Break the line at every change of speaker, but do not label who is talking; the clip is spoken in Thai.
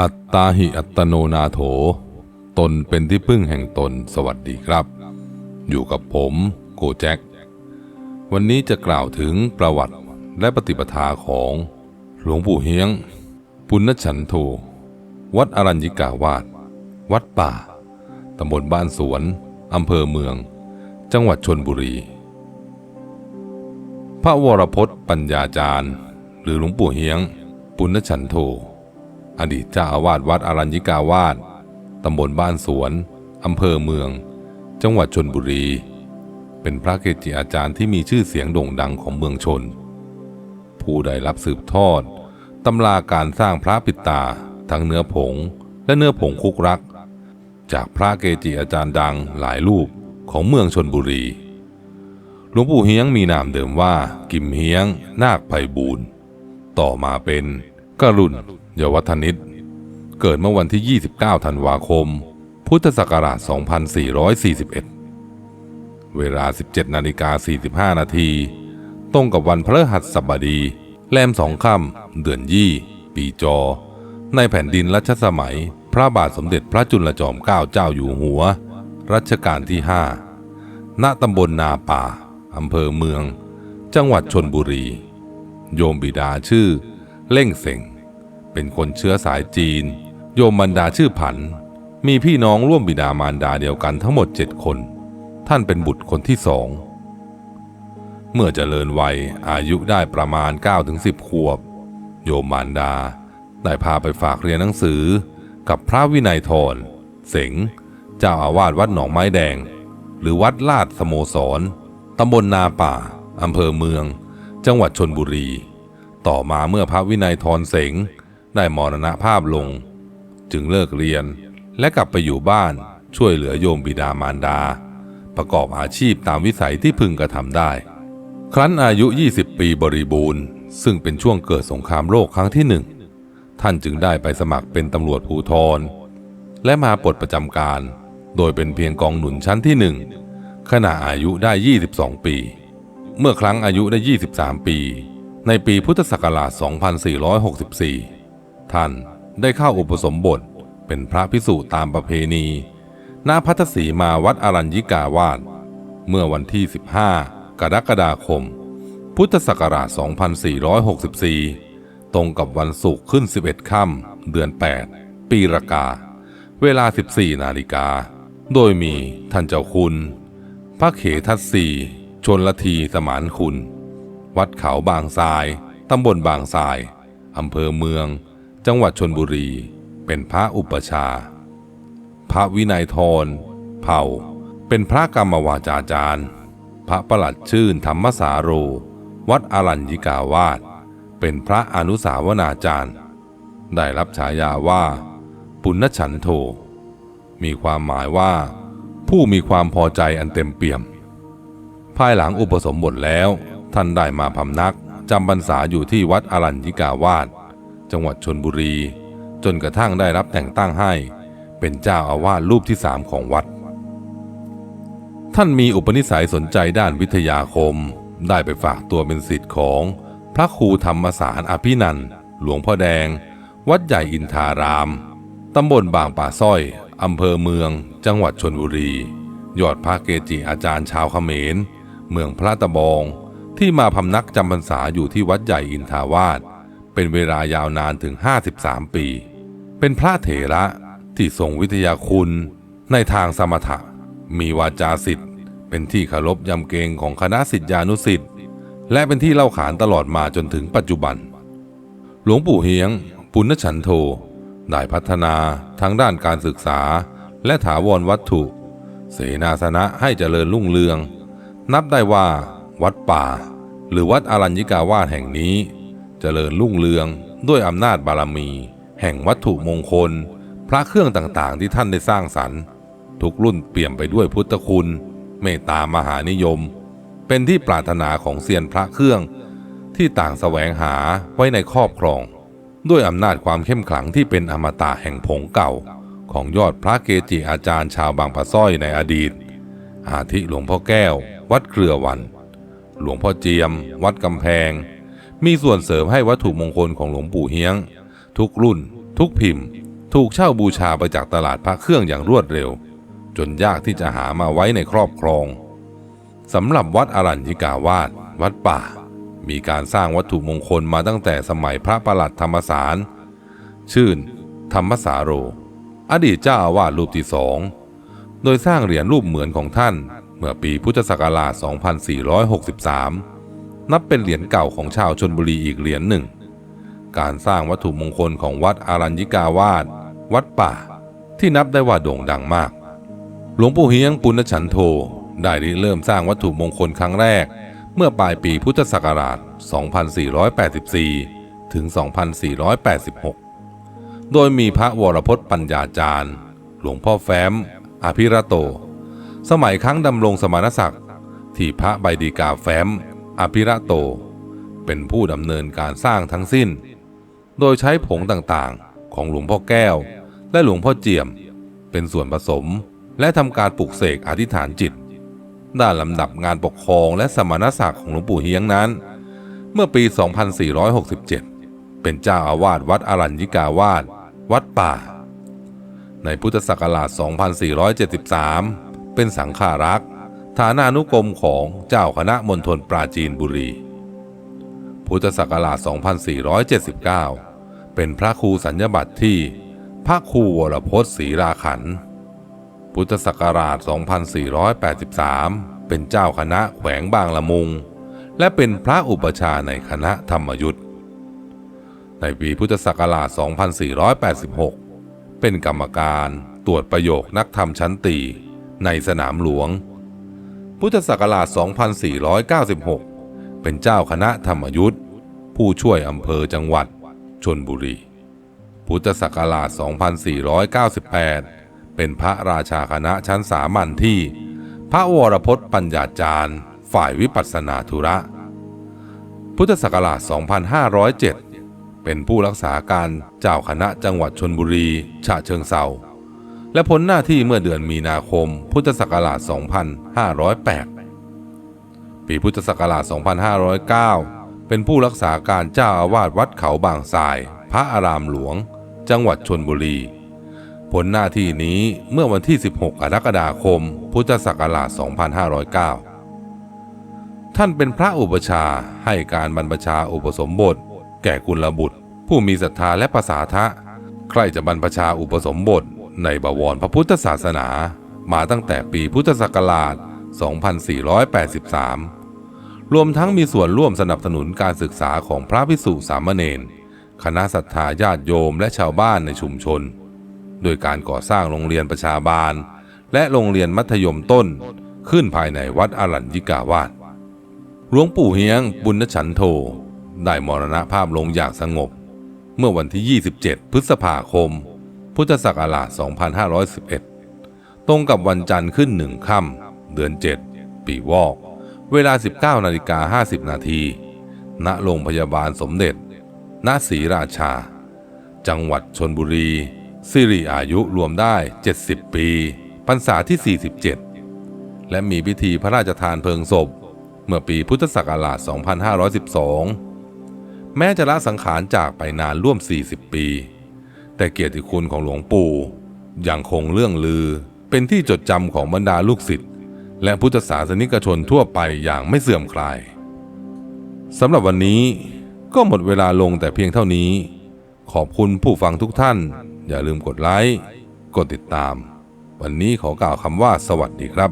อัตตาหิอัตโนนาโถ ตนเป็นที่พึ่งแห่งตนสวัสดีครับ อยู่กับผมโกแจ็ค วันนี้จะกล่าวถึงประวัติและปฏิปทาของหลวงปู่เฮียง ปุณณฉันโทวัดอรัญญิกาวาสวัดป่า ตำบลบ้านสวน อำเภอเมือง จังหวัดชนบุรี พระวรพจน์ปัญญาจารย์ หรือหลวงปู่เฮียง ปุณณฉันโท อดีตเจ้าอาวาสวัดอรัญญิกาวาสตำบลบ้านสวนอำเภอเมือง จังหวัดชนบุรี เป็นพระเกจิอาจารย์ที่มีชื่อเสียงโด่งดังของเมืองชน ผู้ได้รับสืบทอดตำราการสร้างพระปิตาทั้งเนื้อผงและเนื้อผงคุกรัก จากพระเกจิอาจารย์ดังหลายรูปของเมืองชนบุรี หลวงปู่เฮียงมีนามเดิมว่า กิมเฮียง นาคไพบูรณ์ต่อมาเป็นกรุณ ยวัฒนิต เกิดเมื่อวันที่ 29 ธันวาคม พุทธศักราช 2441 เวลา 17 นาฬิกา 45 นาที ตรงกับวันพฤหัสบดี แรมสองค่ำเดือนยี่ปีจอ ในแผ่นดินรัชสมัย พระบาทสมเด็จพระจุลจอมเกล้าเจ้าอยู่หัว รัชกาลที่ 5 ณ ตำบลนาป่า อำเภอเมือง จังหวัดชนบุรี โยมบิดาชื่อ เล่งเสง เป็นคนเชื้อสายจีน โยมบรรดาชื่อผัน มีพี่น้องร่วมบิดามารดาเดียวกันทั้งหมดเจ็ดคน ท่านเป็นบุตรคนที่สอง เมื่อเจริญวัยอายุได้ประมาณ 9-10 ขวบ โยมมารดา ได้พาไปฝากเรียนหนังสือกับพระวินัยทรเสงเจ้าอาวาสวัดหนองไม้แดง หรือวัดลาดสโมสรตำบลนาป่าอำเภอเมือง จังหวัดชนบุรี ต่อมาเมื่อพระวินัยทรเสง ได้มรณภาพลง จึงเลิกเรียนและกลับไปอยู่บ้านช่วยเหลือโยมบิดามารดา ประกอบอาชีพตามวิสัยที่พึงกระทำได้ ครั้นอายุ 20 ปีบริบูรณ์ ซึ่งเป็นช่วงเกิดสงครามโลกครั้งที่หนึ่งท่านจึงได้ไปสมัครเป็นตำรวจภูทรและมาปลดประจำการ โดยเป็นเพียงกองหนุนชั้นที่หนึ่งขณะอายุได้ 22 ปี เมื่อครั้งอายุได้ 23 ปี ในปีพุทธศักราช 2464 ท่านได้เข้าอุปสมบทเป็นพระพิสุตามประเพณี ณ พัทสีมาวัดอรัญญิกาวาสเมื่อวันที่ 15 กรกฎาคม พุทธศักราช 2464 ตรงกับวันศุกร์ขึ้น 11 ค่ำเดือน 8 ปีรากา เวลา 14 นาฬิกา โดยมีท่านเจ้าคุณ พระเขทัศสีชนละทีสมานคุณ วัดเขาบางทราย ตำบลบางทราย อำเภอเมือง จังหวัดชนบุรีเป็นพระอุปชา พระวินัยทรเผ่า เป็นพระกรรมวาจาจารย์ พระประหลัดชื่นธรรมสาโร วัดอรัญญิกาวาสเป็นพระอนุสาวนาจารย์ ได้รับฉายาว่า ปุณณฉันโท มีความหมายว่า ผู้มีความพอใจอันเต็มเปี่ยม ภายหลังอุปสมบทแล้วท่านได้มาพำนักจำพรรษาอยู่ที่วัดอรัญญิกาวาส จังหวัดชนบุรี จนกระทั่งได้รับแต่งตั้งให้ เป็นเจ้าอาวาสรูปที่สามของวัด ท่านมีอุปนิสัยสนใจด้านวิทยาคม ได้ไปฝากตัวเป็นศิษย์ของพระครูธรรมสารอภินันหลวงพ่อแดง วัดใหญ่อินทาราม ตำบลบางป่าสร้อยอำเภอเมือง จังหวัดชนบุรี ยอดพระเกจิอาจารย์ชาวเขมร เมืองพระตะบอง ที่มาพำนักจำพรรษาอยู่ที่วัดใหญ่อินทาวาส เป็นเวลายาวนานถึง 53 ปี เป็นพระเถระที่ทรงวิทยาคุณในทางสมถะ มีวาจาสิทธิ์ เป็นที่เคารพยำเกรงของคณะสิทธิานุสิทธิ์ และเป็นที่เล่าขานตลอดมาจนถึงปัจจุบัน หลวงปู่เฮียง ปุณณฉันโทได้พัฒนาทั้งด้านการศึกษา และถาวรวัตถุ เสนาสนะให้เจริญรุ่งเรือง นับได้ว่า วัดป่า หรือวัดอรัญญิกาวาสแห่งนี้ เจริญรุ่งเรืองด้วยอำนาจบารมี แห่งวัตถุมงคล พระเครื่องต่างๆ ที่ท่านได้สร้างสรรค์ ทุกรุ่นเปี่ยมไปด้วยพุทธคุณ เมตตามหานิยม เป็นที่ปรารถนาของเซียนพระเครื่อง ที่ต่างแสวงหาไว้ในครอบครอง ด้วยอำนาจความเข้มขลังที่เป็นอมตะแห่งผงเก่า ของยอดพระเกจิอาจารย์ชาวบางปะส้อยในอดีต อาทิหลวงพ่อแก้ว วัดเครือวัน หลวงพ่อเจียม วัดกำแพง มีส่วนเสริมให้วัตถุมงคลของหลวงปู่เฮียง ทุกรุ่น ทุกพิมพ์ ถูกเช่าบูชาไปจากตลาดพระเครื่องอย่างรวดเร็ว จนยากที่จะหามาไว้ในครอบครองสำหรับวัดอรัญญิกาวาสวัดป่า มีการสร้างวัตถุมงคลมาตั้งแต่สมัยพระประหลัดธรรมสาร ชื่น ธรรมสาโร อดีตเจ้าอาวาสรูปที่สอง โดยสร้างเหรียญรูปเหมือนของท่าน เมื่อปีพุทธศักราช 2463 นับเป็นเหรียญเก่าของชาวชนบุรีอีกเหรียญหนึ่ง การสร้างวัตถุมงคลของวัดอารัญญิกาวาสวัดป่า ที่นับได้ว่าโด่งดังมาก หลวงปู่เฮียงปุณณฉันโทได้ริเริ่มสร้างวัตถุมงคลครั้งแรก เมื่อปลายปีพุทธศักราช 2484 ถึง 2486 โดยมีพระวรพจน์ปัญญาจารย์ หลวงพ่อแฟ้ม อภิรโต สมัยครั้งดำรงสมณศักดิ์ที่พระใบดีกาแฟ้ม อภิระโต เป็นผู้ดำเนินการสร้างทั้งสิ้น โดยใช้ผงต่างๆ ของหลวงพ่อแก้ว และหลวงพ่อเจียม เป็นส่วนผสมและทำการปลุกเสกอธิษฐานจิต ด้านลำดับงานปกครองและสมณศักดิ์ของหลวงปู่เฮียงนั้น เมื่อปี 2467 เป็นเจ้าอาวาสวัดอรัญญิกาวาสวัดป่า ในพุทธศักราช 2473 เป็นสังฆารักษ์ ฐานานุกรมของเจ้าคณะมณฑลปราจีนบุรี พุทธศักราช 2479 เป็นพระครูสัญญบัตรที่พระครูวรพจน์ศรีราขัน พุทธศักราช 2483 เป็นเจ้าคณะแขวงบางละมุง และเป็นพระอุปชาในคณะธรรมยุทธ์ในปีพุทธศักราช 2486 เป็นกรรมการตรวจประโยคนักธรรมชั้นตีในสนามหลวง พุทธศักราช 2496 เป็นเจ้าคณะธรรมยุทธ์ผู้ช่วยอำเภอจังหวัดชนบุรี พุทธศักราช 2498 เป็นพระราชาคณะชั้นสามัญที่ พระวรพจน์ปัญญาจารย์ ฝ่ายวิปัสสนาธุระ พุทธศักราช 2507 เป็นผู้รักษาการเจ้าคณะจังหวัดชนบุรีฉะเชิงเซา และพ้นหน้าที่เมื่อเดือนมีนาคม พุทธศักราช 2508 ปีพุทธศักราช 2509 เป็นผู้รักษาการเจ้าอาวาสวัดเขาบางทราย พระอารามหลวง จังหวัดชนบุรี ผลหน้าที่นี้เมื่อวันที่ 16 กรกฎาคม พุทธศักราช 2509 ท่านเป็นพระอุปชาให้การบรรพชาอุปสมบท แก่กุลบุตร ผู้มีศรัทธาและประสาทะใครจะบรรพชาอุปสมบท ในบวรพระพุทธศาสนามาตั้งแต่ปีพุทธศักราช 2483 รวมทั้งมีส่วนร่วมสนับสนุนการศึกษาของพระภิกษุสามเณรคณะศรัทธาญาติโยมและชาวบ้านในชุมชน โดยการก่อสร้างโรงเรียนประชาบาล และโรงเรียนมัธยมต้นขึ้นภายในวัดอรัญญิกาวาสหลวงปู่เฮียงบุญฉันโท ได้มรณภาพลงอย่างสงบ เมื่อวันที่ 27 พฤษภาคม พุทธศักราช 2511 ตรงกับวันจันทร์ขึ้นหนึ่งค่ำเดือน 7 ปีวอก เวลา 19นาฬิกา50 นาที ณ โรงพยาบาลสมเด็จ ณ ศรีราชา จังหวัดชนบุรี สิริอายุรวมได้ 70 ปีพรรษาที่ 47 และมีพิธีพระราชทานเพลิงศพ เมื่อปีพุทธศักราช 2512 แม้จะละสังขารจากไปนานร่วม 40 ปี แต่เกียรติคุณของหลวงปู่ยังคงเรื่องลือ เป็นที่จดจำของบรรดาลูกศิษย์และพุทธศาสนิกชนทั่วไปอย่างไม่เสื่อมคลายสำหรับวันนี้ก็หมดเวลาลงแต่เพียงเท่านี้ ขอบคุณผู้ฟังทุกท่าน อย่าลืมกดไลค์ กดติดตาม วันนี้ขอกล่าวคำว่าสวัสดีครับ